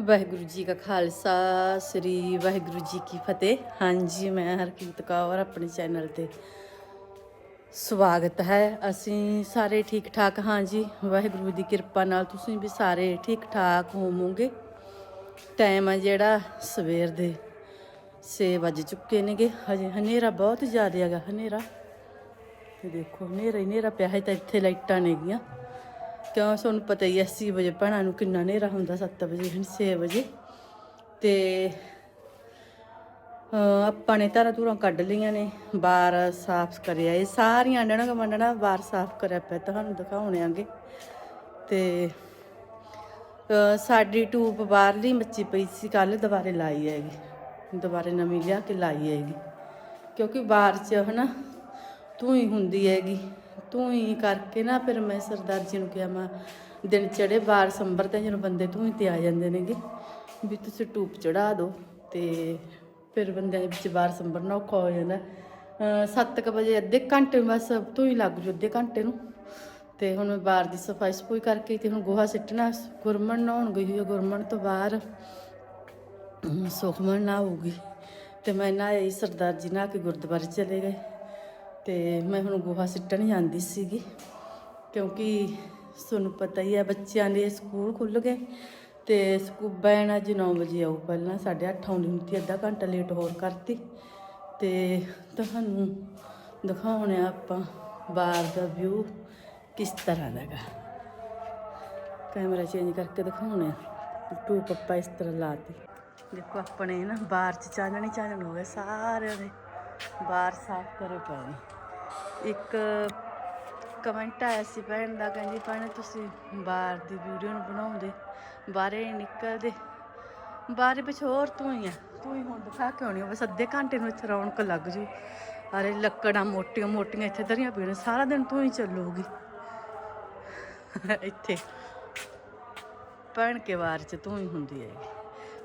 ਵਾਹਿਗੁਰੂ ਜੀ ਕਾ ਖਾਲਸਾ, ਸ੍ਰੀ ਵਾਹਿਗੁਰੂ ਜੀ ਕੀ ਫਤਿਹ। ਹਾਂਜੀ, ਮੈਂ ਹਰਕੀਤ ਕੌਰ, ਆਪਣੇ ਚੈਨਲ ਤੇ ਸਵਾਗਤ ਹੈ। ਅਸੀਂ ਸਾਰੇ ਠੀਕ ਠਾਕ ਹਾਂ ਜੀ ਵਾਹਿਗੁਰੂ ਦੀ ਕਿਰਪਾ ਨਾਲ ਤੁਸੀਂ ਵੀ ਸਾਰੇ ਠੀਕ ਠਾਕ ਹੋਵੋਗੇ। ਟਾਈਮ ਆ ਜਿਹੜਾ, ਸਵੇਰ ਦੇ 6 ਵੱਜ ਚੁੱਕੇ ਨੇਗੇ। ਹਜੇ ਹਨੇਰਾ ਬਹੁਤ ਜ਼ਿਆਦਾ ਹੈਗਾ, ਹਨੇਰਾ। ਤੇ ਦੇਖੋ, ਹਨੇਰਾ ਹੀ ਹਨੇਰਾ ਪਿਆ ਹੈ ਤਾਂ ਇੱਥੇ ਲਾਈਟਾਂ ਨੇਗੀਆਂ। ਕਿਉਂ ਤੁਹਾਨੂੰ ਪਤਾ ਹੀ ਐ 80 ਵਜੇ ਭੈਣਾਂ ਨੂੰ ਕਿੰਨਾ ਹਨੇਰਾ ਹੁੰਦਾ 7 ਵਜੇ, ਹੁਣ 6 ਵਜੇ। ਤੇ ਆਪਾਂ ਨੇ ਧਾਰਾਂ ਧੂਰਾਂ ਕੱਢ ਲਈਆਂ ਨੇ, ਬਾਰ ਸਾਫ਼ ਕਰਿਆ। ਇਹ ਸਾਰੀਆਂ ਆਂਡਣਾ ਗਮੰਡਣਾ ਬਾਰ ਸਾਫ਼ ਕਰਿਆ ਪਿਆ, ਤੁਹਾਨੂੰ ਦਿਖਾਉਣੇ ਆਂਗੇ। ਤੇ ਸਾਡੀ ਟੂਪ ਬਾਹਰਲੀ ਮੱਚੀ ਪਈ ਸੀ ਕੱਲ ਦੁਬਾਰੇ ਲਾਈ ਹੈਗੀ। ਦੁਬਾਰੇ ਨਵੀਂ ਲਿਆ ਕੇ ਲਾਈ ਹੈਗੀ। ਕਿਉਂਕਿ ਬਾਹਰ 'ਚ ਹਨਾ ਤੂੰ ਹੀ ਹੁੰਦੀ ਹੈਗੀ। ਤੂੰ ਹੀ ਕਰਕੇ ਨਾ ਫਿਰ ਮੈਂ ਸਰਦਾਰ ਜੀ ਨੂੰ ਕਿਹਾ, ਮੈਂ ਦਿਨ ਚੜੇ ਬਾਹਰ ਸੰਭਰ ਤੇ ਜਦੋਂ ਬੰਦੇ ਤੂੰ ਹੀ ਤੇ ਆ ਜਾਂਦੇ ਨੇਗੇ, ਵੀ ਤੁਸੀਂ ਟੂਪ ਚੜਾ ਦਿਓ ਤੇ ਫਿਰ ਬੰਦਿਆਂ ਦੇ ਵਿੱਚ ਬਾਹਰ ਸੰਭਰਨਾ ਔਖਾ ਹੋ ਜਾਂਦਾ। 7:00 ਵਜੇ ਅੱਧੇ ਘੰਟੇ ਨੂੰ ਬਸ ਤੂੰ ਹੀ ਲੱਗ ਜੂ ਅੱਧੇ ਘੰਟੇ ਨੂੰ। ਤੇ ਹੁਣ ਮੈਂ ਬਾਹਰ ਦੀ ਸਫ਼ਾਈ ਸਫੂਈ ਕਰਕੇ ਤੇ ਹੁਣ ਗੋਹਾ ਸਿੱਟਣਾ, ਗੁਰਮਣ ਨਹਾਉਣ ਗਈ ਹੋਈ ਗੁਰਮਣ ਤੋਂ ਬਾਹਰ ਸੁਖਮਣ ਨਾ ਹੋਊਗੀ ਤੇ ਮੈਂ ਨਾ ਆਈ ਸਰਦਾਰ ਜੀ ਨਾ ਕੇ ਗੁਰਦੁਆਰੇ ਚਲੇ ਗਏ। ਤੇ ਮੈਂ ਹੁਣ ਗੋਹਾ ਸਿੱਟਣ ਜਾਂਦੀ ਸੀਗੀ, ਕਿਉਂਕਿ ਤੁਹਾਨੂੰ ਪਤਾ ਹੀ ਹੈ ਬੱਚਿਆਂ ਦੇ ਸਕੂਲ ਖੁੱਲ ਗਏ ਤੇ ਸਕੂਲ ਬੈਣ ਅੱਜ 9 ਵਜੇ ਆਊ ਪਹਿਲਾਂ 8:30 ਆਉਣੀ ਹੁੰਦੀ, ਅੱਧਾ ਘੰਟਾ ਲੇਟ ਹੋਰ ਕਰਤੀ ਤੇ ਤੁਹਾਨੂੰ ਦਿਖਾਉਣੇ ਆ ਆਪਾਂ ਬਾਹਰ ਦਾ ਵਿਊ ਕਿਸ ਤਰ੍ਹਾਂ ਦਾ ਹੈਗਾ। ਕੈਮਰਾ ਚੇਂਜ ਕਰਕੇ ਦਿਖਾਉਣੇ ਆ ਟੂ ਪੱਪਾ ਇਸ ਤਰ੍ਹਾਂ ਲਾਤੀ ਦੇਖੋ ਆਪਣੇ ਨਾ ਬਾਹਰ ਚ ਚਾਨਣੀ ਚਾਨਣ ਹੋ ਗਏ, ਸਾਰਿਆਂ ਦੇ ਬਾਹਰ ਸਾਫ਼ ਕਰੇ ਪਏ ਇੱਕ ਕਮੈਂਟ ਆਇਆ ਸੀ ਭੈਣ ਦਾ, ਕਹਿੰਦੀ, ਭੈਣ, ਤੁਸੀਂ ਬਾਹਰ ਦੀ ਵੀਡੀਓ ਨੂੰ ਬਣਾਉਂਦੇ, ਬਾਹਰੇ ਨਿਕਲਦੇ, ਬਾਹਰ ਵਿੱਚ ਹੋਰ ਤੂੰ ਹੀ ਆ, ਤੂੰ ਹੀ ਹੁਣ ਦਿਖਾ ਕੇ ਆਉਣੀ ਬਸ ਅੱਧੇ ਘੰਟੇ ਨੂੰ ਇੱਥੇ ਰੌਣਕ ਲੱਗ ਜੂ, ਅਰੇ ਲੱਕੜਾਂ ਮੋਟੀਆਂ ਮੋਟੀਆਂ ਇੱਥੇ ਧਰੀਆਂ ਪੀਣ ਸਾਰਾ ਦਿਨ ਤੂੰ ਹੀ ਚੱਲੂਗੀ। ਇੱਥੇ ਭੈਣ ਕੇ ਵਾਰ ਚ ਤੂੰ ਹੀ ਹੁੰਦੀ ਹੈਗੀ,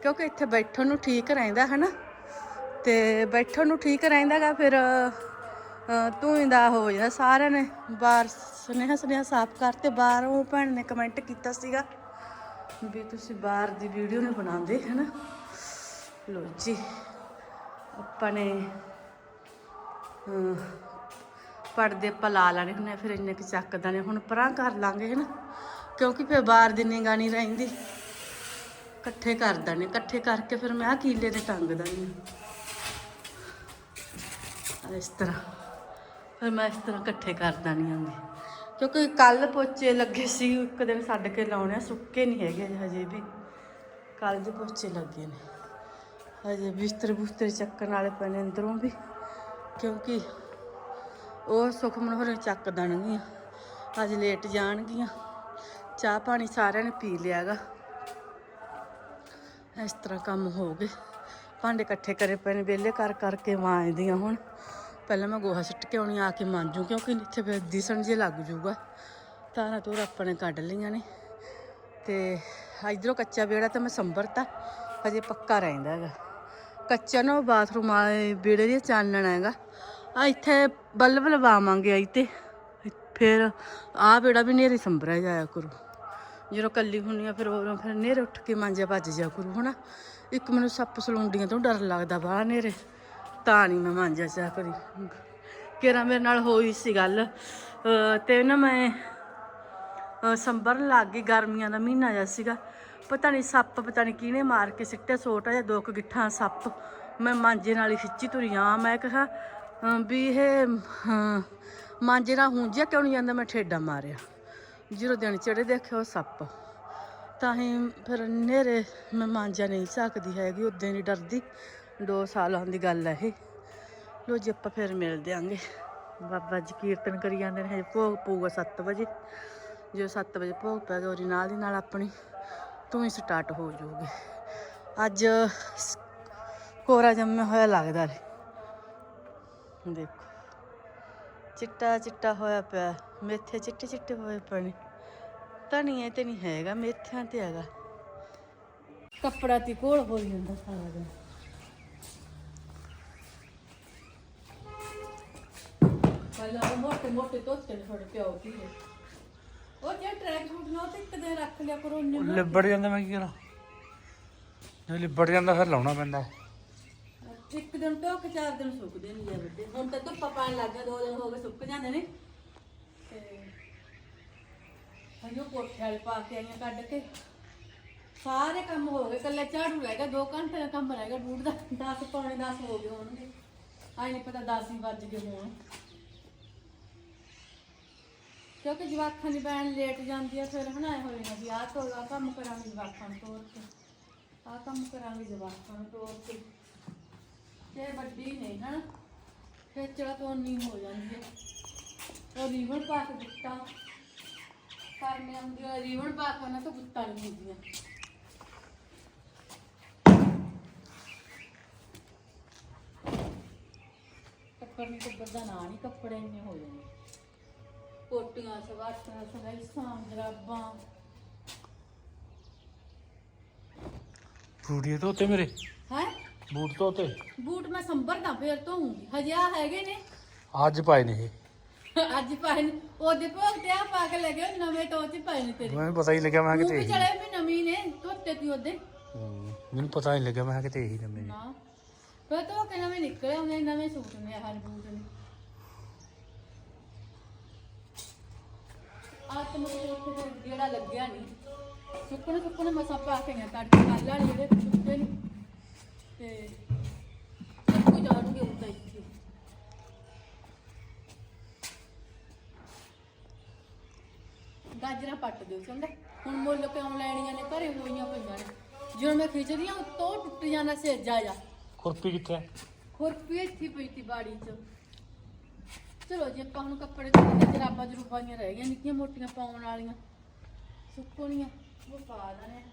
ਕਿਉਂਕਿ ਇੱਥੇ ਬੈਠਣ ਨੂੰ ਠੀਕ ਰਹਿੰਦਾ ਹੈ ਨਾ ਤੇ ਬੈਠਣ ਨੂੰ ਠੀਕ ਰਹਿੰਦਾਗਾ ਫਿਰ ਅਹ, ਤੂੰ ਹੀ ਦਾ ਹੋ ਜਾਂਦਾ। ਸਾਰਿਆਂ ਨੇ ਬਾਹਰ ਸੁਨੇਹਾ ਸੁਨੇਹਾ ਸਾਫ਼ ਕਰਤੇ ਬਾਹਰ ਉਹ ਭੈਣ ਨੇ ਕਮੈਂਟ ਕੀਤਾ ਸੀਗਾ ਵੀ ਤੁਸੀਂ ਬਾਹਰ ਦੀ ਵੀਡੀਓ ਨਹੀਂ ਬਣਾਉਂਦੇ ਹਨਾ? ਲੋ ਜੀ ਆਪਾਂ ਨੇ ਅਹ, ਪਰਦੇ ਆਪਾਂ ਲਾ ਲੈਣੇ ਹੁੰਦੇ ਫਿਰ ਇੰਨੇ ਕੁ ਚੱਕਦਾ ਨੇ। ਹੁਣ ਪਰਾਂ ਕਰ ਲਾਂਗੇ ਹਨਾ? ਕਿਉਂਕਿ ਫਿਰ ਬਾਹਰ ਦੀ ਨਿਗਾਹ ਨਹੀਂ ਰਹਿੰਦੀ। ਇਕੱਠੇ ਕਰ ਦਣੇ ਇਕੱਠੇ ਕਰਕੇ ਫਿਰ ਮੈਂ ਆ ਕੀਲੇ 'ਤੇ ਟੰਗ ਦਾਂਗੀ ਇਸ ਤਰ੍ਹਾਂ। ਫਿਰ ਮੈਂ ਇਸ ਤਰ੍ਹਾਂ ਇਕੱਠੇ ਕਰ ਦਾਨੀ ਆਂਗੇ ਕਿਉਂਕਿ ਕੱਲ ਪੋਚੇ ਲੱਗੇ ਸੀ ਇੱਕ ਦਿਨ ਛੱਡ ਕੇ ਲਾਉਣੇ ਆ, ਸੁੱਕੇ ਨਹੀਂ ਹੈਗੇ ਹਜੇ ਵੀ। ਕੱਲ ਦੇ ਪੋਚੇ ਲੱਗੇ ਨੇ। ਹਜੇ ਬਿਸਤਰ ਬੁਸਤਰ ਚੱਕਣ ਵਾਲੇ ਪਏ ਨੇ ਅੰਦਰੋਂ ਵੀ ਕਿਉਂਕਿ ਉਹ ਸੁਖਮਨ ਹੋਰੇ ਚੱਕ ਦੇਣਗੀਆਂ। ਅੱਜ ਲੇਟ ਜਾਣਗੀਆਂ। ਚਾਹ ਪਾਣੀ ਸਾਰਿਆਂ ਨੇ ਪੀ ਲਿਆਗਾ ਇਸ ਤਰ੍ਹਾਂ ਕੰਮ ਹੋ ਗਏ। ਭਾਂਡੇ ਇਕੱਠੇ ਕਰੇ ਪਏ ਨੇ ਵਿਹਲੇ ਕਰ ਕਰਕੇ ਮਾਂਜਦੀਆਂ ਹੁਣ। ਪਹਿਲਾਂ ਮੈਂ ਗੋਹਾ ਸਿੱਟ ਕੇ ਆਉਣੀ ਆ ਕੇ ਮਾਂਜੂ, ਕਿਉਂਕਿ ਇੱਥੇ ਫਿਰ ਦਿਸਣ ਜੇ ਲੱਗ ਜੂਗਾ ਤਾਰਾਂ ਤੂਰ ਆਪਣੇ ਕੱਢ ਲਈਆਂ ਨੇ। ਤੇ ਇਧਰੋਂ ਕੱਚਾ ਵਿਹੜਾ ਤਾਂ ਮੈਂ ਸੰਭਰਤਾ, ਹਜੇ ਪੱਕਾ ਰਹਿੰਦਾ ਹੈਗਾ। ਕੱਚਾ ਨਾ ਬਾਥਰੂਮ ਆਏ ਵਿਹੜੇ ਦੀ ਚਾਨਣ ਹੈਗਾ। ਆ ਇੱਥੇ ਬਲਬ ਲਵਾਵਾਂਗੇ ਆਈ ਤੇ। ਫਿਰ ਆ ਵਿਹੜਾ ਵੀ ਨੇਰੇ ਸੰਭਰਿਆ ਜਾਇਆ ਕਰੂ। ਜਦੋਂ ਕੱਲੀ ਹੁੰਨੀ ਆ, ਫਿਰ ਉਦੋਂ ਫਿਰ ਨੇਰੇ ਉੱਠ ਕੇ ਮਾਂਜਿਆ ਭੱਜ ਜਾ ਕਰੂ, ਹਨਾ। ਇੱਕ ਮੈਨੂੰ ਸੱਪ ਸਲੂੰਡੀਆਂ ਤੋਂ ਡਰ ਲੱਗਦਾ ਬਾਹਰ ਨੇਰੇ। ਤਾਂ ਨਹੀਂ ਮੈਂ ਮਾਂਜਿਆ ਚਾਹ ਕਰੀ ਕਿਰਾ ਮੇਰੇ ਨਾਲ ਹੋਈ ਸੀ ਗੱਲ। ਤੇ ਨਾ ਮੈਂ, ਅਹ ਸੰਭਰਨ ਲੱਗ ਗਈ ਗਰਮੀਆਂ ਦਾ ਮਹੀਨਾ ਜਿਹਾ ਸੀਗਾ। ਪਤਾ ਨਹੀਂ ਸੱਪ, ਪਤਾ ਨਹੀਂ ਕਿਹਨੇ ਮਾਰ ਕੇ ਸਿੱਟਿਆ ਛੋਟਾ ਜਿਹਾ ਦੋ ਕੁ ਗਿੱਠਾਂ ਸੱਪ। ਮੈਂ ਮਾਂਜੇ ਨਾਲ ਹੀ ਖਿੱਚੀ ਤੁਰੀ ਆ। ਮੈਂ ਕਿਹਾ ਵੀ ਇਹ ਮਾਂਜੇ ਨਾਲ ਹੁੰਜਿਆ ਕਿਉਂ ਨਹੀਂ ਜਾਂਦਾ? ਮੈਂ ਠੇਡਾ ਮਾਰਿਆ। ਜਦੋਂ ਦਿਨ ਚੜੇ ਦੇਖਿਆ ਉਹ ਸੱਪ। ਤਾਂ ਹੀ ਫਿਰ ਨੇਰੇ ਮੈਂ ਮਾਂਜਾ ਨਹੀਂ ਸਕਦੀ ਹੈਗੀ, ਉਦੋਂ ਨਹੀਂ ਡਰਦੀ। ਦੋ ਸਾਲਾਂ ਦੀ ਗੱਲ ਹੈ ਇਹ। ਲੋ ਜੀ, ਆਪਾਂ ਫਿਰ ਮਿਲਦੇ ਆਂਗੇ। ਬਾਬਾ ਜੀ ਕੀਰਤਨ ਕਰੀ ਜਾਂਦੇ ਨੇ, ਹਜੇ ਭੋਗ ਪਊਗਾ 7 ਵਜੇ। ਜੋ 7 ਵਜੇ ਭੋਗ ਪੈ ਗਿਆ, ਉਹਦੀ ਨਾਲ ਦੀ ਨਾਲ ਆਪਣੀ ਤੂੰ ਹੀ ਸਟਾਰਟ ਹੋ ਜਾਊਗੀ। ਅੱਜ ਕੋਰਾ ਜੰਮਿਆ ਹੋਇਆ ਲੱਗਦਾ ਰੇ। ਦੇਖੋ, ਚਿੱਟਾ ਚਿੱਟਾ ਹੋਇਆ ਪਿਆ, ਮੇਥੇ ਚਿੱਟੇ ਚਿੱਟੇ ਹੋਏ ਪਏ ਧਨੀਏ ਤੇ ਨਹੀਂ ਹੈਗਾ, ਮੇਥਿਆਂ ਤੇ ਹੈਗਾ। ਕੱਪੜਾ ਤੀ ਕੋਲ ਹੋ ਜਾਂਦਾ ਸਾਰਾ ਦਿਨ। ਪਹਿਲਾਂ ਉਹ ਮੋਟੇ ਮੋਟੇ ਤੋਤੇ ਨੇ ਥੋੜੇ ਪਿਓ ਦੀ ਉਹ ਜੇ ਟਰੈਕ ਸੂਟ ਨਾ ਉਹ ਤੇ ਇੱਕ ਦਿਨ ਰੱਖ ਲਿਆ ਕਰੋ ਉਹਨੇ ਲਿਬੜ ਜਾਂਦਾ ਮੈਂ ਕੀ ਕਰਾਂ? ਜੇ ਲਿਬੜ ਜਾਂਦਾ ਫਿਰ ਲਾਉਣਾ ਪੈਂਦਾ। ਇੱਕ ਦਿਨ ਧੋ ਕੇ ਚਾਰ ਦਿਨ ਸੁੱਕਦੇ ਨਹੀਂ ਆ ਵੱਡੇ ਹੁਣ ਤਾਂ ਧੁੱਪਾ ਪਾਣ ਲੱਗ ਗਿਆ ਦੋ ਦਿਨ ਹੋ ਗਏ ਸੁੱਕ ਜਾਂਦੇ ਨੇ। ਤੇ ਹਜੋ ਕੋਠੇ ਵਾਲੇ ਪਾ ਕੇ ਆਈਆਂ ਕੱਢ ਕੇ। ਸਾਰੇ ਕੰਮ ਹੋ ਗਏ ਕੱਲੇ ਝਾੜੂ ਰਹਿ ਗਿਆ 2 ਘੰਟੇ ਦਾ ਕੰਮ ਰਹਿ ਗਿਆ ਡੂਢ ਦਾ 10 ਪੌਣੇ 10 ਹੋ ਗਏ ਹੋਣਗੇ। ਆਈ ਨਹੀਂ ਪਤਾ 10 ਹੀ ਵੱਜ ਗਏ ਹੋਣ। ਕਿਉਂਕਿ ਜਵਾਖਾਂ ਦੀ ਬੈਣ ਲੇਟ ਜਾਂਦੀ ਆ, ਫਿਰ ਹਨਾਏ ਹੋਏ ਨੇ ਵੀ ਆਹ ਤੋਂ, ਆਹ ਕੰਮ ਕਰਾਂਗੇ ਜਵਾਖਾਂ ਨੂੰ ਤੋਰ ਕੇ। ਆਹ ਕੰਮ ਕਰਾਂਗੇ ਜਵਾਖਾਂ ਨੂੰ ਤੋਰ ਕੇ। ਤੇ ਵੱਡੀ ਨਹੀਂ ਹਨ ਫਿਰ ਚੜਾ ਤੋਂ ਨਹੀਂ ਹੋ ਜਾਂਦੀ ਹੈ ਉਹ ਰੀਵਨ ਪਾ ਕੇ ਦਿੱਤਾ। ਕਰਨੇ ਆਉਂਦੀ ਆ ਰੀਵਨ ਪਾ ਕੇ ਨਾ ਤਾਂ ਗੁੱਤਾਂ ਨਹੀਂ ਹੁੰਦੀਆਂ। ਕੱਪੜ ਨਹੀਂ ਕੱਪੜ ਦਾ ਨਾਂ ਨਹੀਂ ਕੱਪੜੇ ਇੰਨੇ ਹੋ ਜਾਂਦੇ। ਕੋਟੀਆਂ ਸਵਾਟਾਂ ਸਵੈਸਾਂ ਜਰਾਬਾਂ। ਫਰੂਟੀਏ ਧੋਤੇ ਮੇਰੇ? ਹੈ? ਬੂਟ ਧੋਤੇ? ਬੂਟ ਮੈਂ ਸੰਭਰ ਦਾ ਫੇਰ ਧੋਉਂਗੀ ਹਜੇ ਆ ਹੈਗੇ ਨੇ। ਅੱਜ ਪਾਏ ਨੇ ਇਹ। ਅੱਜ ਪਾਏ ਨੇ। ਉਹਦੇ ਭੋਗ ਤੇ ਆ ਪਾ ਕੇ ਲੱਗੇ ਨਵੇਂ ਟੋਚ ਪਾਏ ਨੇ ਤੇਰੇ। ਮੈਨੂੰ ਪਤਾ ਹੀ ਲੱਗਿਆ ਮੈਂ ਤੂੰ ਕਿਤੇ ਵੀ ਇਹੀ ਚਲੇ ਵੀ ਨਵੀਂ ਨੇ ਧੋਤੇ ਤੀ ਉਹਦੇ। ਹੂੰ, ਮੈਨੂੰ ਪਤਾ ਨਹੀਂ ਲੱਗਿਆ ਮੈਂ ਕਿਤੇ ਇਹੀ ਨਵੇਂ ਨੇ। ਨਾ। ਫਿਰ ਧੋ ਕੇ ਨਵੇਂ ਨਿਕਲੇ ਉਹਨੇ ਨਵੇਂ ਸੂਟ ਨੇ ਹਰ ਬੂਟ ਨੇ। ਆ ਤੇ ਮੇਰੇ ਉੱਤੇ ਤੇ ਜਿਹੜਾ ਲੱਗਿਆ ਨਹੀਂ ਸੁੱਕਣ ਸੁੱਕਣ ਮਸਾ ਪਾ ਕੇ ਗਏ ਤੜਕੇ ਕੱਲ ਵਾਲੇ ਜਿਹੜੇ ਸੁੱਕੇ ਨਹੀਂ ਤੇ ਸੁੱਕ ਜਾਣਗੇ ਉੱਤੇ ਇੱਥੇ ਗਾਜਰਾਂ ਪੱਟ ਦਿਓ ਚੰਗਾ ਹੁਣ ਮੁੱਲ ਕਿਉਂ ਲੈਣੀਆਂ ਨੇ? ਘਰੇ ਹੋਈਆਂ ਪਈਆਂ ਨੇ। ਜਦੋਂ ਮੈਂ ਖਿੱਚਦੀ ਆ ਉੱਤੋਂ ਟੁੱਟ ਜਾਣਾ ਸੇਜਾ ਜਾ ਖੁਰਪੀ ਕਿੱਥੇ ਹੈ ਖੁਰਪੀ ਇੱਥੇ ਪਈ ਤੀ ਬਾੜੀ 'ਚ। ਚਲੋ ਜੀ ਆਪਾਂ ਹੁਣ ਕੱਪੜੇ ਧੋਣੇ ਜਰਾਬਾਂ ਜਰੂਬਾਂ ਜਿਹੀਆਂ ਰਹਿ ਗਈਆਂ ਨਿੱਕੀਆਂ ਮੋਟੀਆਂ ਪਾਉਣ ਵਾਲੀਆਂ। ਸੁੱਕਣੀਆਂ ਉਹ ਪਾ ਦੇਣੇ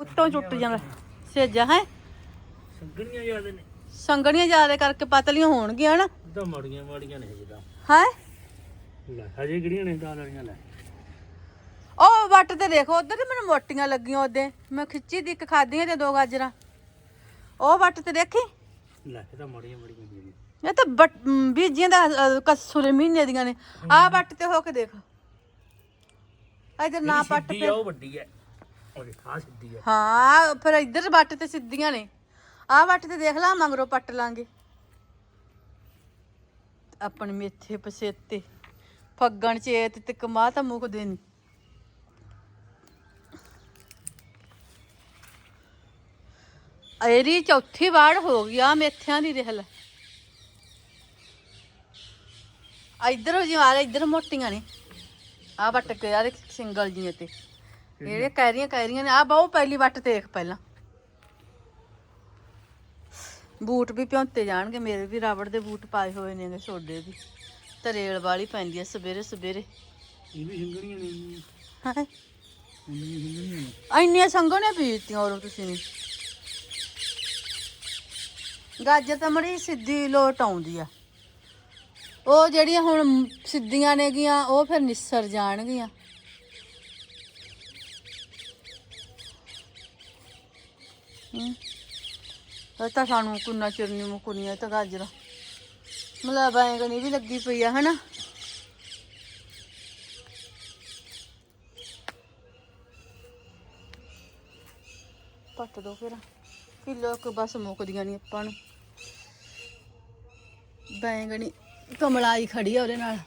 ਉੱਤੋਂ ਟੁੱਟ ਜਾਂਦਾ ਸੇਜਾ ਹੈ? ਸੰਗਣੀਆਂ ਯਾਦ ਨੇ। ਸੰਗਣੀਆਂ ਜ਼ਿਆਦਾ ਕਰਕੇ ਪਤਲੀਆਂ ਹੋਣਗੀਆਂ ਨਾ ਤਾਂ ਮੜੀਆਂ ਮੜੀਆਂ ਨੇ ਜਿੱਦਾਂ ਹੈ? ਲੈ ਹਜੇ ਕਿਹੜੀਆਂ ਨੇ ਦਾਲ ਵਾਲੀਆਂ ਲੈ। ਉਹ ਵੱਟ ਤੇ ਦੇਖੋ ਉਧਰ ਤੇ ਮੈਨੂੰ ਮੋਟੀਆਂ ਲੱਗੀਆਂ ਉਹਦੇ। ਮੈਂ ਖਿੱਚੀ ਦੀ ਇੱਕ ਖਾਧੀਆਂ ਤੇ ਦੋ ਗਾਜਰਾਂ। ਉਹ ਵੱਟ ਤੇ ਦੇਖੀ? ਲੈ ਇਹ ਤਾਂ ਮੜੀਆਂ ਮੜੀਆਂ ਨੇ ਇਹ ਤਾਂ ਬੀਜੀਆਂ ਦਾ ਅ, ਕੱਸੂਰੇ ਮਹੀਨੇ ਦੀਆਂ ਨੇ। ਆਹ ਵੱਟ ਤੇ ਹੋ ਕੇ ਦੇਖ। ਇਧਰ ਨਾ ਪੱਟ ਸਿੱਧੀ ਤੇ। ਆ ਉਹ ਵੱਡੀ ਹੈ ਉਹ ਆ ਸਿੱਧੀ ਹੈ ਹਾਂ ਫਿਰ ਇੱਧਰ ਵੱਟ ਤੇ ਸਿੱਧੀਆਂ ਨੇ। ਆਹ ਵੱਟ ਤੇ ਦੇਖ ਲਾ ਮਗਰੋਂ ਪੱਟ ਲਾਂਗੇ। ਆਪਣੇ ਮੇਥੇ ਪਸੇਤੇ ਫੱਗਣ ਚੇਤ ਤੇ ਕਮਾ ਤਾਂ ਮੁੱਕਦੇ ਨਹੀਂ ਇਹਦੀ ਚੌਥੀ ਵਾਰ ਹੋ ਗਈ ਆ ਮੇਥਿਆਂ ਦੀ ਦੇਖ ਲੈ। ਇਧਰ ਜੀ ਆ ਇਧਰ ਮੋਟੀਆਂ ਨੇ। ਆ ਵੱਟ ਕੇ ਯਾਰ ਸਿੰਗਲ ਜੀਆਂ ਤੇ। ਰਹੀਆਂ ਕਹਿ ਰਹੀਆਂ ਨੇ ਆ ਬਹੁ ਪਹਿਲੀ ਵੱਟ ਦੇਖ ਪਹਿਲਾਂ। ਬੂਟ ਵੀ ਪਿਉਂਤੇ ਜਾਣਗੇ ਮੇਰੇ ਵੀ ਰਬੜ ਦੇ ਬੂਟ ਪਾਏ ਹੋਏ ਨੇਗੇ ਛੋਡੇ ਵੀ। ਤਰੇਲ ਵਾਲੀ ਪੈਂਦੀ ਆ ਸਵੇਰੇ ਸਵੇਰੇ। ਇਹ ਵੀ ਸੰਗਣੀਆਂ ਨੇ। ਹਾਏ ਇੰਨੀਆਂ ਸੰਗਣੀਆਂ ਨੇ। ਪੀਤੀਆਂ ਔਰ ਤੁਸੀਂ ਨੇ। ਗਾਜਰ ਤਾਂ ਮੜੀ ਸਿੱਧੀ ਲੋਟ ਆਉਂਦੀ ਆ। ਉਹ ਜਿਹੜੀਆਂ ਹੁਣ ਸਿੱਧੀਆਂ ਨੇਗੀਆਂ, ਉਹ ਫਿਰ ਨਿਸਰ ਜਾਣਗੀਆਂ। ਹੂੰ। ਤਾਂ ਸਾਨੂੰ ਕੁੰਨਾ ਚਿਰਨੀ ਮੁਕੁਨੀਆਂ ਤਾਂ ਗਾਜਰਾਂ। ਮਤਲਬ ਬੈਂਗਣੀ ਵੀ ਲੱਗੀ ਪਈ ਆ, ਹਨਾ? ਪੱਟ ਦੋ ਫਿਰ। ਕਿਲੋ ਕੁ ਬਸ ਮੁੱਕਦੀਆਂ ਨਹੀਂ ਆਪਾਂ ਨੂੰ। ਬੈਂਗਣੀ ਕਮਲਾਈ ਖੜੀ ਆ ਉਹਦੇ ਨਾਲ।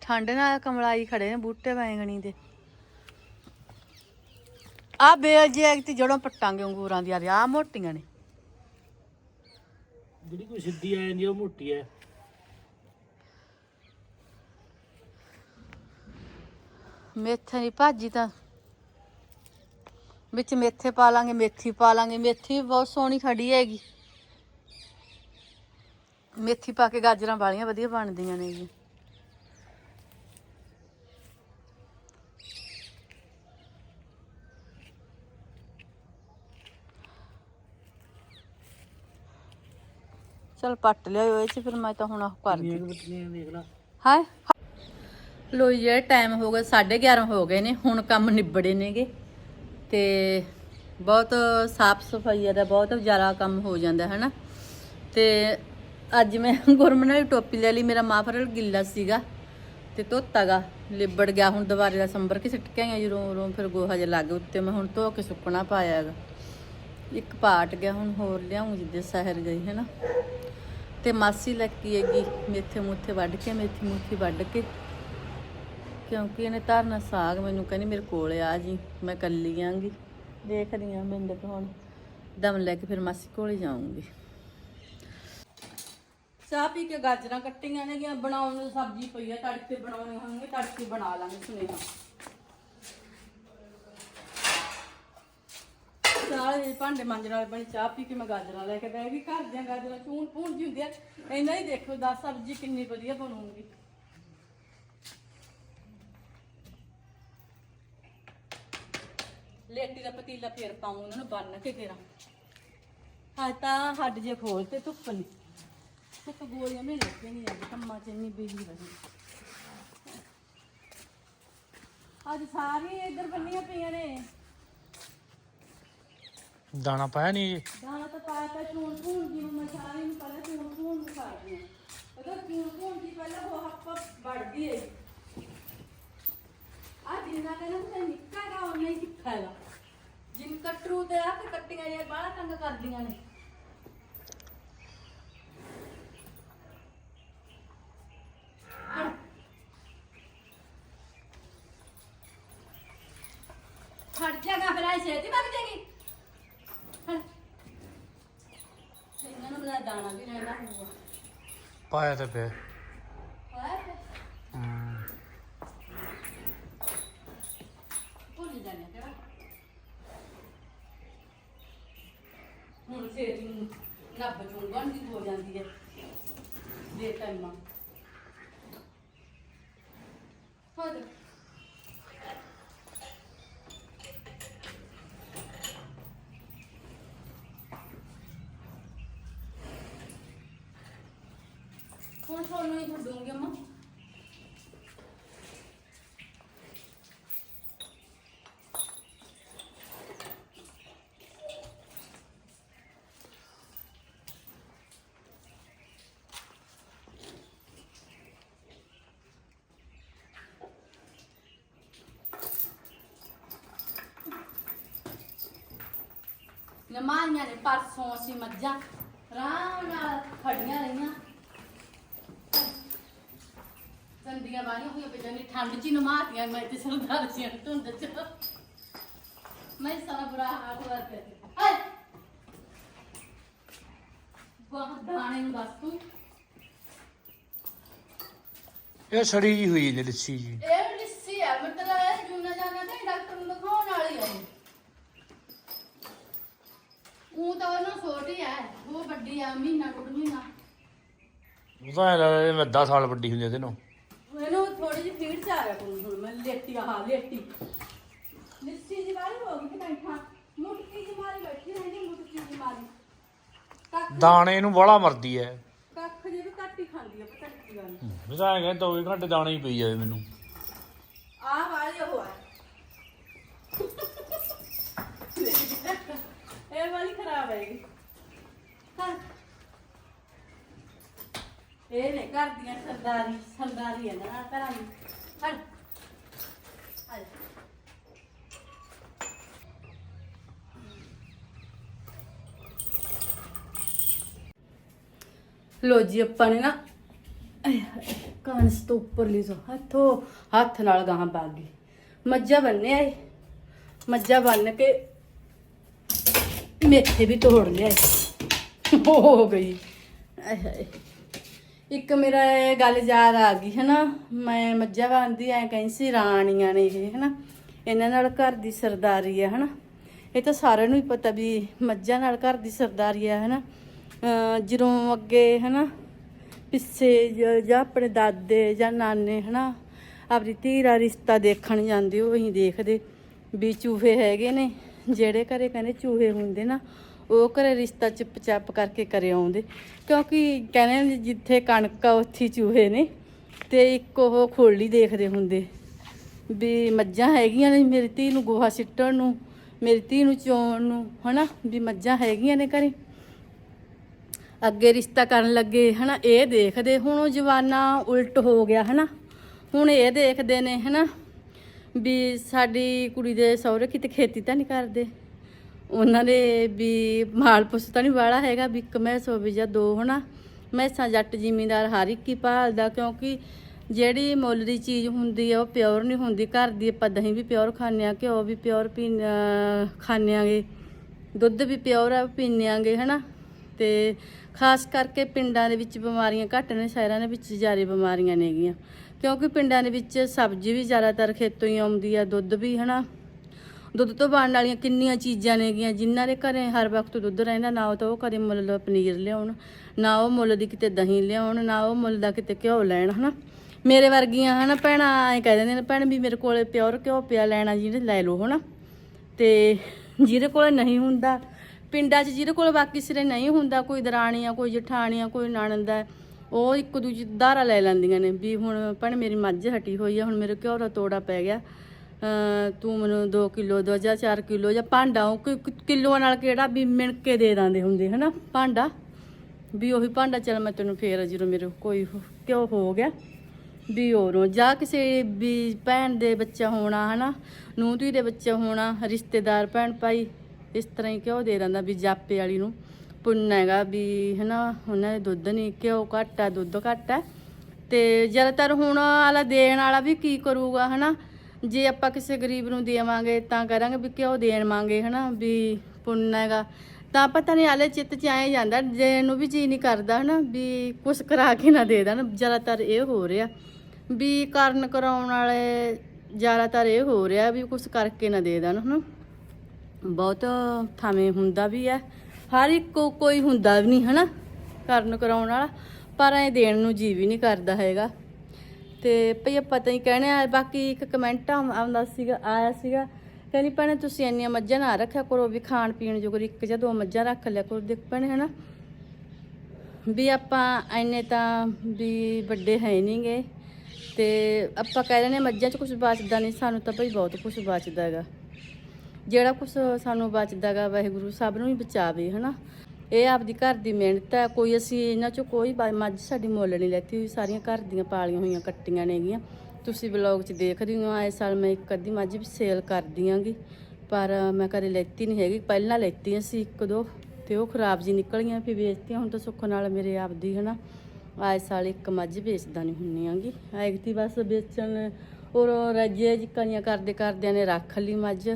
ਠੰਡ ਨਾਲ ਕਮਲਾਈ ਖੜੇ ਨੇ ਬੂਟੇ ਬੈਂਗਣੀ ਦੇ। ਆ ਬੇਲ ਜੇ ਤੇ ਜੜੋਂ ਪੱਟਾਂਗੇ ਅੰਗੂਰਾਂ ਦੀ ਆ ਮੋਟੀਆਂ ਨੇ। ਜਿਹੜੀ ਕੋਈ ਸਿੱਧੀ ਆ ਜਾਂਦੀ ਉਹ ਮੋਟੀ ਹੈ ਮੇਥੇ ਦੀ ਭਾਜੀ ਤਾਂ। ਵਿੱਚ ਮੇਥੇ ਪਾ ਲਾਂਗੇ ਮੇਥੀ ਪਾ ਲਾਂਗੇ ਮੇਥੀ ਵੀ ਬਹੁਤ ਸੋਹਣੀ ਖੜੀ ਹੈਗੀ। ਮੇਥੀ ਪਾ ਕੇ ਗਾਜਰਾਂ ਵਾਲੀਆਂ ਵਧੀਆ ਬਣਦੀਆਂ ਨੇ ਜੀ। ਚਲ ਪੱਟ ਲਿਆਓ ਇਹ ਚ ਫਿਰ ਮੈਂ ਤਾਂ ਹੁਣ ਉਹ ਕਰ ਕਿੰਨੀਆਂ ਕੁ ਬੱਤੀਆਂ ਦੇਖ ਲਾ। ਹਾਏ ਲੋ ਜੇ ਟਾਈਮ ਹੋ ਗਿਆ 11:30 ਹੋ ਗਏ ਨੇ ਹੁਣ ਕੰਮ ਨਿਬੜੇ ਨੇਗੇ। ਤੇ ਬਹੁਤ ਸਾਫ਼ ਸਫ਼ਾਈ ਦਾ ਬਹੁਤ ਜ਼ਿਆਦਾ ਕੰਮ ਹੋ ਜਾਂਦਾ ਹੈ ਨਾ ਤੇ ਅੱਜ ਮੈਂ ਗੁਰਮਨ ਵਾਲੀ ਟੋਪੀ ਲੈ ਲਈ, ਮੇਰਾ ਮਾਫਰਲ ਗਿੱਲਾ ਸੀਗਾ ਤੇ ਧੋਤਾਗਾ, ਲਿਬੜ ਗਿਆ। ਹੁਣ ਦੁਬਾਰੇ ਦਾ ਸੰਭਰ ਕੇ ਸਿੱਟ ਕੇ ਆਈਆਂ ਜਦੋਂ ਉਰੋਂ ਫਿਰ ਗੋਹਾ ਜਿਹਾ ਲੱਗ ਉੱਤੇ ਮੈਂ ਹੁਣ ਧੋ ਕੇ ਸੁੱਕਣਾ ਪਾਇਆ ਹੈਗਾ। ਇੱਕ ਪਾਟ ਗਿਆ, ਹੁਣ ਹੋਰ ਲਿਆਉਂ ਜਿੱਦੇ ਸ਼ਹਿਰ ਗਈ ਹੈ ਨਾ ਤੇ ਮਾਸੀ ਲੱਕੀ ਹੈਗੀ, ਮੇਥੇ ਮੂਥੇ ਵੱਢ ਕੇ, ਮੇਥੀ ਮੂਥੀ ਵੱਢ ਕੇ। ਕਿਉਂਕਿ ਇਹਨੇ ਧਰਨਾ ਸਾਗ ਮੈਨੂੰ ਕਹਿੰਦੀ, ਮੇਰੇ ਕੋਲ ਆ ਜੀ, ਮੈਂ ਕੱਲੀ ਆਂਗੀ। ਦੇਖਦੀ ਆਂ ਬਿੰਦ ਹੁਣ, ਦਮ ਲੈ ਕੇ ਫਿਰ ਮਾਸੀ ਕੋਲ ਜਾਊਂਗੀ। ਚਾਹ ਪੀ ਕੇ ਗਾਜਰਾਂ ਕੱਟੀਆਂ ਨੇਗੀਆਂ ਬਣਾਉਣ ਨੂੰ ਸਬਜ਼ੀ ਪਈ ਆ, ਤੜਕੇ ਬਣਾਉਣੇ ਹੋਣਗੇ, ਤੜਕੇ ਬਣਾ ਲਾਂਗੇ ਸੁਨੇਹਾ। ਸਾਰੇ ਭਾਂਡੇ ਮਾਂਜਣ ਵਾਲੇ ਬਣੀ, ਚਾਹ ਪੀ ਕੇ ਮੈਂ ਗਾਜਰਾਂ ਲੈ ਕੇ ਬਹਿ ਗਈ ਘਰ ਦੀਆਂ ਗਾਜਰਾਂ ਚੂਣ ਪੂਣ ਜੀ ਹੁੰਦੀਆਂ ਇੰਨਾ ਹੀ ਦੇਖੋ ਦਾ ਸਬਜ਼ੀ ਕਿੰਨੀ ਵਧੀਆ ਬਣੂਗੀ। ਲੇਟੀ ਦਾ ਪਤੀਲਾ ਫੇਰ ਪਾਉਂ ਉਹਨਾਂ ਨੂੰ ਬੰਨ ਕੇ ਫੇਰਾਂ। ਹਾਂ ਤਾਂ ਹੱਡ ਜੇ ਖੋਲ ਤੇ ਧੁੱਪ ਨਹੀਂ ਧੁੱਪ ਗੋਲੀਆਂ ਮੇ ਲੱਗੇ ਨਹੀਂ ਜਾਂਦੀ ਕੰਮਾਂ ਚ ਇੰਨੀ ਬਿਜ਼ੀ ਰਹੀ। ਅੱਜ ਸਾਰੀਆਂ ਇੱਧਰ ਬੰਨੀਆਂ ਪਈਆਂ ਨੇ। ਦਾਣਾ ਪਾਇਆ ਨਹੀਂ ਜੀ? ਦਾਣਾ ਤਾਂ ਪਾਇਆ ਤਾਂ ਚੂਣ ਭੂਣ ਜੀ ਨੂੰ ਮੈਂ ਸਾਰੀ ਨੂੰ ਪਹਿਲਾਂ ਚੂਣ ਭੂਣ ਨੂੰ ਕਰਦੀ ਹਾਂ। ਅਗਰ ਚੂਣ ਭੂਣ ਜੀ ਪਹਿਲਾਂ ਉਹ ਹੱਪਾ ਵੜਦੀ ਹੈ ਆ ਜਿੰਨਾ ਕਹਿੰਦਾ ਤੇ ਨਿੱਕਾ ਗਾ ਉਹ ਨਹੀਂ ਸਿੱਖਾਗਾ ਜਿੰਨ ਕਟਰੂ ਤੇ ਆ ਤੇ ਕੱਟੀਆਂ ਇਹ ਬਾਹਲਾ ਤੰਗ ਕਰਦੀਆਂ ਨੇ। ਹਟ ਜਾਗਾ ਫਿਰ ਐ ਛੇਤੀ ਵਗ ਹਟ। ਇਹਨਾਂ ਨੂੰ ਬਲਾ ਦਾਣਾ ਵੀ ਰਹਿਣਾ ਹੋਊਗਾ। ਪਾਇਆ ਤਾਂ ਪਿਆ। ਹੋਇਆ ਫਿਰ? ਹੂੰ। ਭੁੱਲ ਆ ਕਿਹੜਾ ਹੁਣ ਛੇਤੀ ਨੂੰ ਨੱਬ ਚੁੰਗਣ ਦੀ ਹੋ ਜਾਂਦੀ ਹੈ। ਦੇ ਟਾਈਮਾਂ ਹੋਰ ਹੁਣ ਤੁਹਾਨੂੰ ਹੀ ਛੱਡੂੰਗੀ ਅੰਮਾ ਨਮਾਈਆਂ ਨੇ ਪਰਸੋਂ ਅਸੀਂ ਮੱਝਾਂ ਆਰਾਮ ਨਾਲ ਖੜੀਆਂ ਰਹੀਆਂ। ਚੰਡੀਆਂ ਬਾਣੀਆਂ ਹੋਈਆਂ ਪਈਆਂ ਨੇ ਠੰਡ ਚ ਨਮਾਤੀਆਂ ਮੈਂ ਤੇ ਸਰਦਾਰ ਸੀ ਧੁੰਦ ਚ। ਮੈਂ ਸਾਰਾ ਬੁਰਾ ਹਾਲ ਹੋਇਆ ਪਿਆ ਹਾਏ! ਬਹੁਤ ਦਾਣੇ ਨੂੰ ਦੱਸ ਤੂੰ। ਇਹ ਸੜੀ ਜੀ ਹੋਈ ਨੇ ਲੱਸੀ ਜੀ। ਇਹ ਲਿੱਸੀ ਆ ਮਤਲਬ ਇਹ ਜੂਨਾ ਜਾਣਾ ਤੇ ਡਾਕਟਰ ਨੂੰ ਦਿਖਾਉਣ ਵਾਲੀ ਆ ਇਹ ਉਹ ਤਾਂ ਉਹਨਾਂ ਛੋਟੀ ਆ ਉਹ ਵੱਡੀ ਆ ਮਹੀਨਾ ਡੁੱਢ ਮਹੀਨਾ। ਉਹ ਤਾਂ ਐਂ ਲੱਗਦਾ ਜਿਵੇਂ 10 ਸਾਲ ਵੱਡੀ ਹੁੰਦੀ ਆ ਤੈਨੂੰ ਮੈਨੂੰ ਥੋੜੀ ਜਿਹੀ ਫੀਡ ਚ ਆ ਰਿਹਾ ਕੋਲ ਹੁਣ ਮੈਂ ਲੇਟੀ ਆ ਲੇਟੀ। ਲਿੱਸੀ ਜੀ ਵਾਲੀ ਹੋ ਗਈ ਕਿ ਬੈਠਾ ਮੁੱਠੀ ਜੀ ਮਾਰੀ ਬੈਠੀ ਰਹਿੰਦੀ ਮੁੱਠੀ ਜੀ ਮਾਰੀ। ਕੱਖ ਦਾਣੇ ਨੂੰ ਬੜਾ ਮਰਦੀ ਐ। ਕੱਖ ਜੇ ਵੀ ਘੱਟ ਹੀ ਖਾਂਦੀ ਆ ਪਤਾ ਨੀ ਕੀ ਗੱਲ। ਮੈਂ ਤਾਂ ਐਂ ਕਹਿੰਦਾ 2 ਘੰਟੇ ਦਾਣੇ ਹੀ ਪਈ ਜਾਵੇ ਮੈਨੂੰ। ਆ ਵਾਲੀ ਉਹ ਆ। ਇਹ ਵਾਲੀ ਖਰਾਬ ਹੈ ਹਾਂ। ਇਹ ਨੇ ਘਰ ਦੀਆਂ ਸਰਦਾਰੀ ਸਰਦਾਰੀ ਹੈ ਨਾ ਘਰਾਂ ਦੀ। ਹਟ ਹਟ ਲੋ ਜੀ, ਆਪਾਂ ਨੇ ਨਾ ਕਾਂਸ ਤੋਂ ਉੱਪਰ ਲਈ ਸੋ ਹੱਥੋਂ, ਹੱਥ ਨਾਲ ਗਾਂ ਪਾ ਗਈ ਮੱਝਾਂ ਬੰਨੇ ਆਏ ਮੱਝਾਂ ਬੰਨ ਕੇ ਮੇਥੇ ਵੀ ਤੋੜ ਲਿਆਏ ਹੋ ਗਈ। ਇੱਕ ਮੇਰਾ ਇਹ ਗੱਲ ਯਾਦ ਆ ਗਈ, ਹਨਾ? ਮੈਂ ਮੱਝਾਂ ਬੰਨਦੀ ਐ ਕਹਿੰਦੀ ਸੀ, ਰਾਣੀਆਂ ਨੇ ਇਹ, ਹਨਾ? ਇਹਨਾਂ ਨਾਲ ਘਰ ਦੀ ਸਰਦਾਰੀ ਹੈ ਹਨਾ? ਇਹ ਤਾਂ ਸਾਰਿਆਂ ਨੂੰ ਹੀ ਪਤਾ ਵੀ ਮੱਝਾਂ ਨਾਲ ਘਰ ਦੀ ਸਰਦਾਰੀ ਹੈ ਹਨਾ? ਅਹ ਜਦੋਂ ਅੱਗੇ, ਹਨਾ? ਪਿੱਛੇ ਜਾਂ ਆਪਣੇ ਦਾਦੇ ਜਾਂ ਨਾਨੇ, ਹਨਾ? ਆਪਣੀ ਧੀ ਦਾ ਰਿਸ਼ਤਾ ਦੇਖਣ ਜਾਂਦੇ ਉਹ ਅਸੀਂ ਦੇਖਦੇ ਵੀ ਚੂਹੇ ਹੈਗੇ ਨੇ। ਜਿਹੜੇ ਘਰੇ ਕਹਿੰਦੇ ਚੂਹੇ ਹੁੰਦੇ ਨਾ, ਉਹ ਘਰੇ ਰਿਸ਼ਤਾ ਚੁੱਪ ਚੱਪ ਕਰਕੇ ਕਰੇ ਆਉਂਦੇ। ਕਿਉਂਕਿ ਕਹਿੰਦੇ ਜਿੱਥੇ ਕਣਕ ਆ, ਉੱਥੇ ਚੂਹੇ ਨੇ। ਤੇ ਇੱਕ ਉਹ ਖੋਲੀ ਦੇਖਦੇ ਹੁੰਦੇ। ਵੀ ਮੱਝਾਂ ਹੈਗੀਆਂ ਨੇ ਮੇਰੀ ਧੀ ਨੂੰ ਗੋਹਾ ਸਿੱਟਣ ਨੂੰ, ਮੇਰੀ ਧੀ ਨੂੰ ਚੋਣ ਨੂੰ, ਹਨਾ? ਵੀ ਮੱਝਾਂ ਹੈਗੀਆਂ ਨੇ ਘਰੇ। ਅੱਗੇ ਰਿਸ਼ਤਾ ਕਰਨ ਲੱਗੇ, ਹਨਾ? ਇਹ ਦੇਖਦੇ, ਹੁਣ ਉਹ ਜਵਾਨਾ ਉਲਟ ਹੋ ਗਿਆ, ਹਨਾ? ਹੁਣ ਇਹ ਦੇਖਦੇ ਨੇ, ਹਨਾ? ਵੀ ਸਾਡੀ ਕੁੜੀ ਦੇ ਸਹੁਰੇ ਕਿਤੇ ਖੇਤੀ ਤਾਂ ਨਹੀਂ ਕਰਦੇ। ਉਹਨਾਂ ਦੇ ਵੀ ਮਾਲ ਪੁੱਛ ਤਾਂ ਨਹੀਂ ਵਾਲਾ ਹੈਗਾ ਵੀ ਇੱਕ ਮੈਸ ਹੋਵੇ ਜਾਂ ਦੋ ਹਨਾ ਮੈਸਾਂ ਜੱਟ ਜ਼ਿਮੀਂਦਾਰ ਹਰ ਇੱਕ ਹੀ ਭਾਲਦਾ ਕਿਉਂਕਿ ਜਿਹੜੀ ਮੁੱਲ ਦੀ ਚੀਜ਼ ਹੁੰਦੀ ਆ ਉਹ ਪਿਓਰ ਨਹੀਂ ਹੁੰਦੀ। ਘਰ ਦੀ ਆਪਾਂ ਦਹੀਂ ਵੀ ਪਿਓਰ ਖਾਂਦੇ ਆ, ਘਿਓ ਵੀ ਪਿਓਰ ਪੀ ਖਾਂਦੇ ਆਂਗੇ। ਦੁੱਧ ਵੀ ਪਿਓਰ ਆ, ਪੀਂਦੇ ਆਂਗੇ, ਹਨਾ। ਤੇ ਖਾਸ ਕਰਕੇ ਪਿੰਡਾਂ ਦੇ ਵਿੱਚ ਬਿਮਾਰੀਆਂ ਘੱਟ ਨੇ, ਸ਼ਹਿਰਾਂ ਦੇ ਵਿੱਚ ਜ਼ਿਆਦਾ ਬਿਮਾਰੀਆਂ ਨੇਗੀਆਂ। ਕਿਉਂਕਿ ਪਿੰਡਾਂ ਦੇ ਵਿੱਚ ਸਬਜ਼ੀ ਵੀ ਜ਼ਿਆਦਾਤਰ ਖੇਤੋਂ ਹੀ ਆਉਂਦੀ ਆ, ਦੁੱਧ ਵੀ, ਹਨਾ? ਦੁੱਧ ਤੋਂ ਬਣਨ ਵਾਲੀਆਂ ਕਿੰਨੀਆਂ ਚੀਜ਼ਾਂ ਨੇਗੀਆਂ ਜਿਨ੍ਹਾਂ ਦੇ ਘਰੇ ਹਰ ਵਕਤ ਦੁੱਧ ਰਹਿੰਦਾ, ਨਾ ਉਹ ਤਾਂ ਉਹ ਕਦੇ ਮੁੱਲ ਦਾ ਪਨੀਰ ਲਿਆਉਣ, ਨਾ ਉਹ ਮੁੱਲ ਦੀ ਕਿਤੇ ਦਹੀਂ ਲਿਆਉਣ, ਨਾ ਉਹ ਮੁੱਲ ਦਾ ਕਿਤੇ ਘਿਓ ਲੈਣ, ਹਨਾ? ਮੇਰੇ ਵਰਗੀਆਂ, ਹਨਾ, ਭੈਣਾਂ ਐ ਕਹਿ ਦਿੰਦੇ ਨੇ, ਭੈਣ ਵੀ ਮੇਰੇ ਕੋਲੇ ਪਿਓਰ ਘਿਓ ਪਿਆ ਲੈਣਾ ਜਿਹੜੇ ਲੈ ਲਓ, ਹਨਾ? ਤੇ ਜਿਹਦੇ ਕੋਲੇ ਨਹੀਂ ਹੁੰਦਾ, ਪਿੰਡਾਂ 'ਚ ਜਿਹਦੇ ਕੋਲ ਬਾਕੀ ਸਿਰੇ ਨਹੀਂ ਹੁੰਦਾ, ਕੋਈ ਦਰਾਣੀ ਆ ਕੋਈ ਜਠਾਣੀ ਆ ਕੋਈ ਨਣਦ ਆ ਉਹ ਇੱਕ ਦੂਜੀ ਧਾਰਾ ਲੈ ਲੈਂਦੀਆਂ ਨੇ ਵੀ ਹੁਣ ਭੈਣ ਮੇਰੀ ਮੱਝ ਹਟੀ ਹੋਈ ਆ, ਹੁਣ ਮੇਰੇ ਘਿਓ ਦਾ ਤੋੜਾ ਪੈ ਗਿਆ। ਤੂੰ ਮੈਨੂੰ 2 ਕਿਲੋ ਦੋ ਜਾਂ 4 ਕਿਲੋ ਜਾਂ ਭਾਂਡਾ, ਉਹ ਕੋਈ ਕਿਲੋਆਂ ਨਾਲ ਕਿਹੜਾ ਵੀ ਮਿਣ ਕੇ ਦੇ ਦਿੰਦੇ ਹੁੰਦੇ, ਹਨਾ? ਭਾਂਡਾ। ਵੀ ਉਹੀ ਭਾਂਡਾ, ਚੱਲ ਮੈਂ ਤੈਨੂੰ ਫੇਰ ਜਦੋਂ ਮੇਰੇ ਕੋਈ ਹੋ- ਘਿਓ ਹੋ ਗਿਆ, ਵੀ ਹੋਰੋਂ ਜਾਂ ਕਿਸੇ ਵੀ ਭੈਣ ਦੇ ਬੱਚਾ ਹੋਣਾ, ਹਨਾ? ਨੂੰਹ ਧੀ ਦੇ ਬੱਚਾ ਹੋਣਾ, ਰਿਸ਼ਤੇਦਾਰ, ਭੈਣ ਭਾਈ, ਇਸ ਤਰ੍ਹਾਂ ਹੀ ਘਿਓ ਦੇ ਦਿੰਦਾ ਵੀ ਜਾਪੇ ਵਾਲੀ ਨੂੰ। ਪੁੰਨ ਹੈਗਾ ਵੀ ਹਨਾ ਉਹਨਾਂ ਦੇ ਦੁੱਧ ਨਹੀਂ ਘਿਓ ਘੱਟ ਹੈ, ਦੁੱਧ ਘੱਟ ਹੈ। ਤੇ ਜ਼ਿਆਦਾਤਰ ਹੁਣ ਵਾਲਾ ਦੇਣ ਵਾਲਾ ਵੀ ਕੀ ਕਰੂਗਾ ਹਨਾ? ਜੇ ਆਪਾਂ ਕਿਸੇ ਗਰੀਬ ਨੂੰ ਦੇਵਾਂਗੇ ਤਾਂ ਕਰਾਂਗੇ ਵੀ ਘਿਓ ਦੇਣ ਮੰਗੇ ਹਨਾ, ਵੀ ਪੁੰਨ ਹੈਗਾ। ਤਾਂ ਪਤਾ ਨਹੀਂ ਆਲੇ ਚਿੱਤ ਚ ਆਏ ਜਾਂਦਾ ਜੇ ਨੂੰ ਵੀ ਜੀ ਨਹੀਂ ਕਰਦਾ ਹਨਾ, ਵੀ ਕੁਛ ਕਰਾ ਕੇ ਨਾ ਦੇ ਦੇਣ। ਜ਼ਿਆਦਾਤਰ ਇਹ ਹੋ ਰਿਹਾ। ਵੀ ਕਰਨ ਕਰਾਉਣ ਵਾਲੇ ਜ਼ਿਆਦਾਤਰ ਇਹ ਹੋ ਰਿਹਾ ਵੀ ਕੁਛ ਕਰਕੇ ਨਾ ਦੇ ਦੇਣ ਹਨਾ। ਬਹੁਤ ਥਾਵੇਂ ਹੁੰਦਾ ਵੀ ਹੈ। ਹਰ ਇੱਕ ਕੋਈ ਹੁੰਦਾ ਵੀ ਨਹੀਂ, ਹਨਾ? ਕਰਨ ਕਰਾਉਣ ਵਾਲਾ। ਪਰ ਐ ਦੇਣ ਨੂੰ ਜੀ ਵੀ ਨਹੀਂ ਕਰਦਾ ਹੈਗਾ। ਤੇ ਭਈ ਆਪਾਂ ਤਾਂ ਹੀ ਕਹਿਣੇ ਆ, ਬਾਕੀ ਇੱਕ ਕਮੈਂਟ ਆਉਂਦਾ ਸੀਗਾ ਆਇਆ ਸੀਗਾ। ਕਹਿੰਦੀ, ਭੈਣੇ, ਤੁਸੀਂ ਇੰਨੀਆਂ ਮੱਝਾਂ ਨਾ ਰੱਖਿਆ ਕਰੋ, ਵੀ ਖਾਣ ਪੀਣ ਜੋਗਰ ਇੱਕ ਜਾਂ ਦੋ ਮੱਝਾਂ ਰੱਖ ਲਿਆ ਕਰੋ। ਦੇਖ ਭੈਣੇ, ਹਨਾ? ਵੀ ਆਪਾਂ ਐਨੇ ਤਾਂ ਵੀ ਵੱਡੇ ਹੈ ਨਹੀਂਗੇ। ਤੇ ਆਪਾਂ ਕਹਿ ਰਹੇ ਨੇ ਮੱਝਾਂ 'ਚ ਕੁਝ ਬਚਦਾ ਨਹੀਂ, ਸਾਨੂੰ ਤਾਂ ਭਈ ਬਹੁਤ ਕੁਝ ਬਚਦਾ ਹੈਗਾ। ਜਿਹੜਾ ਕੁਝ ਸਾਨੂੰ ਬਚਦਾਗਾ ਵਾਹਿਗੁਰੂ, ਸਭ ਨੂੰ ਹੀ ਬਚਾਵੇ, ਹਨਾ? ਇਹ ਆਪਦੀ ਘਰ ਦੀ ਮਿਹਨਤ ਹੈ। ਕੋਈ ਅਸੀਂ ਇਹਨਾਂ ਚੋਂ ਕੋਈ ਮੱਝ ਸਾਡੀ ਮੁੱਲ ਨਹੀਂ ਲੈਤੀ ਹੋਈ। ਸਾਰੀਆਂ ਘਰ ਦੀਆਂ ਪਾਲੀਆਂ ਹੋਈਆਂ ਕੱਟੀਆਂ ਨੇਗੀਆਂ। ਤੁਸੀਂ ਵਲੌਗ 'ਚ ਦੇਖ ਰਹੇ ਹੋ ਆਏ ਸਾਲ ਮੈਂ ਇੱਕ ਅੱਧੀ ਮੱਝ ਵੀ ਸੇਲ ਕਰ ਦਿਆਂਗੀ। ਪਰ ਮੈਂ ਕਦੇ ਲੈਤੀ ਨਹੀਂ ਹੈਗੀ। ਪਹਿਲਾਂ ਲੈਤੀ ਸੀ ਇੱਕ ਦੋ, ਤੇ ਉਹ ਖਰਾਬ ਜੀ ਨਿਕਲ ਗਈਆਂ, ਫਿਰ ਵੇਚਤੀਆਂ। ਹੁਣ ਤਾਂ ਸੁੱਖ ਨਾਲ ਮੇਰੇ ਆਪਦੀ, ਹਨਾ? ਆਏ ਸਾਲ ਇੱਕ ਮੱਝ ਵੇਚਦਾ ਨਹੀਂ ਹੁੰਨੀ ਆਂਗੀ ਐਗਤੀ ਬਸ ਵੇਚਣ ਔਰ ਰੱਜੇ ਜਿੱਕੀਆਂ ਕਰਦੇ ਕਰਦਿਆਂ ਨੇ ਰੱਖ ਲਈ ਮੱਝ।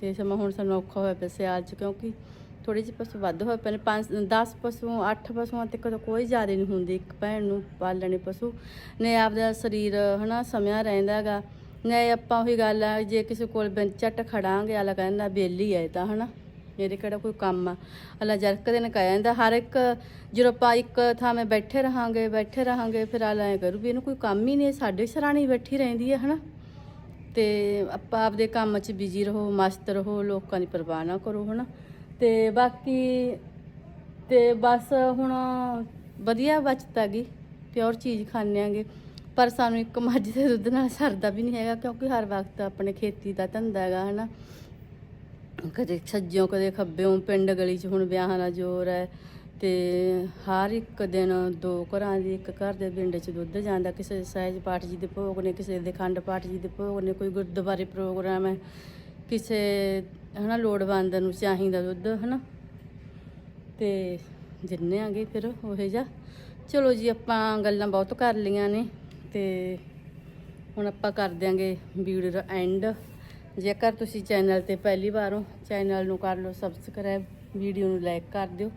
ਤੇ ਸਮਾਂ ਹੁਣ ਸਾਨੂੰ ਔਖਾ ਹੋਇਆ ਪਿਆ ਸਿਆਲ ਚ, ਕਿਉਂਕਿ ਥੋੜੇ ਜਿਹੇ ਪਸ਼ੂ ਵੱਧ ਹੋਏ ਪਏ ਨੇ। 5 10 ਪਸ਼ੂ 8 ਪਸ਼ੂਆਂ ਤੱਕ ਤਾਂ ਕੋਈ ਜ਼ਿਆਦਾ ਨਹੀਂ ਹੁੰਦੀ, ਇੱਕ ਭੈਣ ਨੂੰ ਪਾਲਣੇ ਪਸ਼ੂ। ਨੇ ਆਪਦਾ ਸਰੀਰ, ਹਨਾ ਸਮਿਆ ਰਹਿੰਦਾ ਹੈਗਾ। ਨੇ ਆਪਾਂ ਉਹੀ ਗੱਲ ਆ, ਜੇ ਕਿਸੇ ਕੋਲ ਬੈਂਚ ਝੱਟ ਖੜਾਂਗੇ ਆਲਾ ਕਹਿੰਦਾ ਬੇਲੀ ਹੈ ਇਹ ਤਾਂ, ਹਨਾ। ਇਹਦੇ ਕਿਹੜਾ ਕੋਈ ਕੰਮ ਆ। ਅੱਲਾ ਜਰਕ ਦਿਨ ਕਹਿ ਜਾਂਦਾ, ਹਰ ਇੱਕ, ਜਦੋਂ ਆਪਾਂ ਇੱਕ ਥਾਵੇਂ ਬੈਠੇ ਰਹਾਂਗੇ ਬੈਠੇ ਰਹਾਂਗੇ, ਫਿਰ ਆਲਾ ਐ ਕਰੂ ਵੀ ਇਹਨੂੰ ਕੋਈ ਕੰਮ ਹੀ ਨਹੀਂ ਸਾਡੇ ਸਰਾਣੀ ਬੈਠੀ ਰਹਿੰਦੀ ਹੈ ਹਨਾ। ਤੇ ਆਪਾਂ ਆਪਦੇ ਕੰਮ 'ਚ ਬਿਜ਼ੀ ਰਹੋ, ਮਸਤ ਰਹੋ, ਲੋਕਾਂ ਦੀ ਪਰਵਾਹ ਨਾ ਕਰੋ, ਹਨਾ? ਤੇ ਬਾਕੀ ਤੇ ਬਸ ਹੁਣ ਵਧੀਆ ਬਚਤ ਹੈਗੀ ਪਿਓਰ ਚੀਜ਼ ਖਾਂਦੇ ਆਂਗੇ। ਪਰ ਸਾਨੂੰ ਇੱਕ ਮੱਝ ਦੇ ਦੁੱਧ ਨਾਲ ਸਰਦਾ ਵੀ ਨਹੀਂ ਹੈਗਾ, ਕਿਉਂਕਿ ਹਰ ਵਕਤ ਆਪਣੇ ਖੇਤੀ ਦਾ ਧੰਦਾ ਹੈਗਾ, ਹਨਾ? ਕਦੇ ਸੱਜਿਓਂ, ਕਦੇ ਖੱਬਿਓਂ, ਪਿੰਡ ਗਲੀ 'ਚ ਹੁਣ ਵਿਆਹਾਂ ਦਾ ਜ਼ੋਰ ਹੈ ਤੇ ਹਰ ਇੱਕ ਦਿਨ ਦੋ ਘਰਾਂ ਦੀ, ਇੱਕ ਘਰ ਦੇ ਪਿੰਡ 'ਚ ਦੁੱਧ ਜਾਂਦਾ। ਕਿਸੇ ਦੇ ਸਹਿਜ ਪਾਠ ਜੀ ਦੇ ਭੋਗ ਨੇ, ਕਿਸੇ ਦੇ ਖੰਡ ਪਾਠ ਜੀ ਦੇ ਭੋਗ ਨੇ, ਕੋਈ ਗੁਰਦੁਆਰੇ ਪ੍ਰੋਗਰਾਮ ਹੈ, ਕਿਸੇ ਹਨਾ ਲੋੜਵੰਦ ਨੂੰ ਚਾਹੀਦਾ ਦੁੱਧ, ਹਨਾ। ਤੇ ਜਿੰਨੇ ਆਂਗੇ ਫਿਰ ਉਹੇ ਜਾ ਚਲੋ ਜੀ, ਆਪਾਂ ਗੱਲਾਂ ਬਹੁਤ ਕਰ ਲਈਆਂ ਨੇ ਤੇ ਹੁਣ ਆਪਾਂ ਕਰ ਦਿਆਂਗੇ ਵੀਡੀਓ ਦਾ ਐਂਡ ਜੇਕਰ ਤੁਸੀਂ ਚੈਨਲ ਤੇ ਪਹਿਲੀ ਵਾਰ ਹੋ ਚੈਨਲ ਨੂੰ ਕਰ ਲਓ ਸਬਸਕ੍ਰਾਈਬ ਵੀਡੀਓ ਨੂੰ ਲਾਈਕ ਕਰ ਦਿਓ।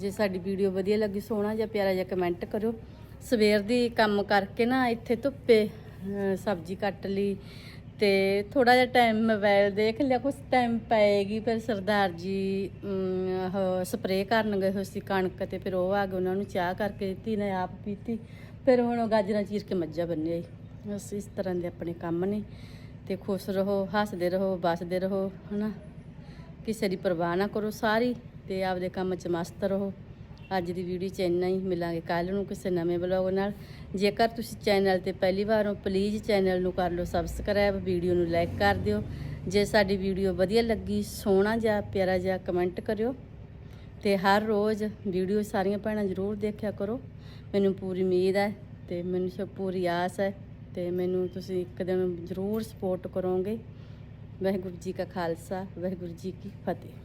ਜੇ ਸਾਡੀ ਵੀਡੀਓ ਵਧੀਆ ਲੱਗੀ, ਸੋਹਣਾ ਜਿਹਾ ਪਿਆਰਾ ਜਿਹਾ ਕਮੈਂਟ ਕਰਿਓ। ਸਵੇਰ ਦੀ ਕੰਮ ਕਰਕੇ ਨਾ ਇੱਥੇ ਧੁੱਪੇ ਸਬਜ਼ੀ ਕੱਟ ਲਈ ਤੇ ਥੋੜਾ ਜਿਹਾ ਟਾਈਮ ਮੋਬਾਈਲ ਦੇਖ ਲਿਆ ਕੁਝ ਟਾਈਮ ਪਏਗੀ, ਫਿਰ ਸਰਦਾਰ ਜੀ ਸਪਰੇਅ ਕਰਨ ਗਏ ਹੋਏ ਸੀ ਕਣਕ ਤੇ ਫਿਰ ਉਹ ਆ ਗਏ, ਉਹਨਾਂ ਨੂੰ ਚਾਹ ਕਰਕੇ ਦਿੱਤੀ ਨਾ ਆਪ ਪੀਤੀ। ਫਿਰ ਹੁਣ ਉਹ ਗਾਜਰਾਂ ਚੀਰ ਕੇ ਮੱਝਾਂ ਬੰਨਿਆ ਜੀ ਬਸ ਇਸ ਤਰ੍ਹਾਂ ਦੇ ਆਪਣੇ ਕੰਮ ਨੇ ਤੇ ਖੁਸ਼ ਰਹੋ, ਹੱਸਦੇ ਰਹੋ ਬਸਦੇ ਰਹੋ, ਹਨਾ। ਕਿਸੇ ਦੀ ਪਰਵਾਹ ਨਾ ਕਰੋ, ਸਾਰੀ ਤੇ ਆਪਦੇ ਕੰਮ 'ਚ ਮਸਤ ਰਹੋ। ਅੱਜ ਦੀ ਵੀਡੀਓ 'ਚ ਇੰਨਾ ਹੀ। ਮਿਲਾਂਗੇ ਕੱਲ ਨੂੰ ਕਿਸੇ ਨਵੇਂ ਬਲੌਗ ਨਾਲ। ਜੇਕਰ ਤੁਸੀਂ ਚੈਨਲ ਤੇ ਪਹਿਲੀ ਵਾਰ ਹੋ ਪਲੀਜ਼ ਚੈਨਲ ਨੂੰ ਕਰ ਲਓ ਸਬਸਕ੍ਰਾਈਬ ਵੀਡੀਓ ਨੂੰ ਲਾਈਕ ਕਰ ਦਿਓ। ਜੇ ਸਾਡੀ ਵੀਡੀਓ ਵਧੀਆ ਲੱਗੀ, ਸੋਹਣਾ ਜਿਹਾ, ਪਿਆਰਾ ਜਿਹਾ ਕਮੈਂਟ ਕਰਿਓ। ਤੇ ਹਰ ਰੋਜ਼ ਵੀਡੀਓ ਸਾਰੀਆਂ ਭੈਣਾਂ ਜ਼ਰੂਰ ਦੇਖਿਆ ਕਰੋ। ਮੈਨੂੰ ਪੂਰੀ ਉਮੀਦ ਹੈ ਤੇ ਮੈਨੂੰ ਸਭ ਪੂਰੀ ਆਸ ਹੈ ਤੇ ਮੈਨੂੰ ਤੁਸੀਂ ਇੱਕ ਦਿਨ ਜ਼ਰੂਰ ਸਪੋਰਟ ਕਰੋਗੇ। ਵਾਹਿਗੁਰੂ ਜੀ ਕਾ ਖਾਲਸਾ, ਵਾਹਿਗੁਰੂ ਜੀ ਕੀ ਫਤਿਹ।